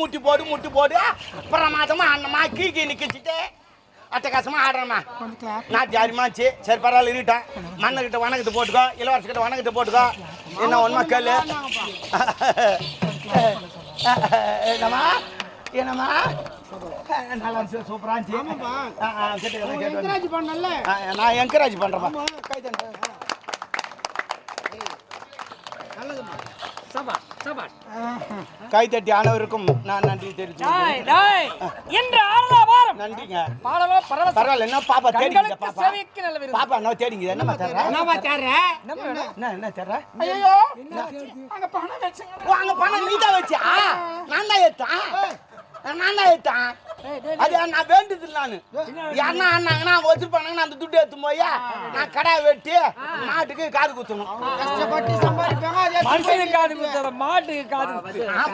முட்டி போடு முட்டி போடு. பிரமாதமா அண்ணமா கீ கீ நிக்கிச்சிட்டு அட்டகாசமா ஆடுறேம்மா. நான் ஜாரிமாச்சு சரி பரவாயில்ல இருட்டேன் மண்ணக்கிட்ட வணக்கத்தை போட்டுக்கோ. இளவரசக்கிட்ட வணக்கத்தை போட்டுக்கோ. என்ன ஒன்றுமா கேளு? என்னம்மா? என்னம்மா? நல்லா இருந்துச்சு. சூப்பரா இருந்துச்சு. கேட்டு என்கரேஜ் ஆ, நான் என்கரேஜ் பண்றேன்ப்பா கை தட்டு. கை தட்டி அனைவருக்கும் நான் நன்றி தெரிவிச்சு டேய், டேய், இன்று ஆறுதா வாரம் நன்றிங்க. பாடலோ பரவசம். பரவாயில்ல என்ன பாப்பா தேடிங்க பாப்பா? செவிக்கு நல்ல விருந்து. பாப்பா என்ன தேடிங்க என்னம்மா தர்ற என்னப்பா தர்ற என்ன? என்ன தர்ற ஐயோ அங்க பணம் வச்சுங்க. அங்க பணம் நீ தான் வச்சியா? நான் தான் ஏத்தான் நான் தான் ஏத்தான் அது நான் வேண்டுது நானு. யாருன்னா ஆனாங்கன்னா அவங்க வச்சிருப்பானுங்க நான் அந்த துட்டு எடுத்து போய் நான் கடை வெட்டி மாட்டுக்கு காது குத்தணும். கஷ்டப்பட்டு சம்பாதிப்பாங்க மாட்டுக்கு காது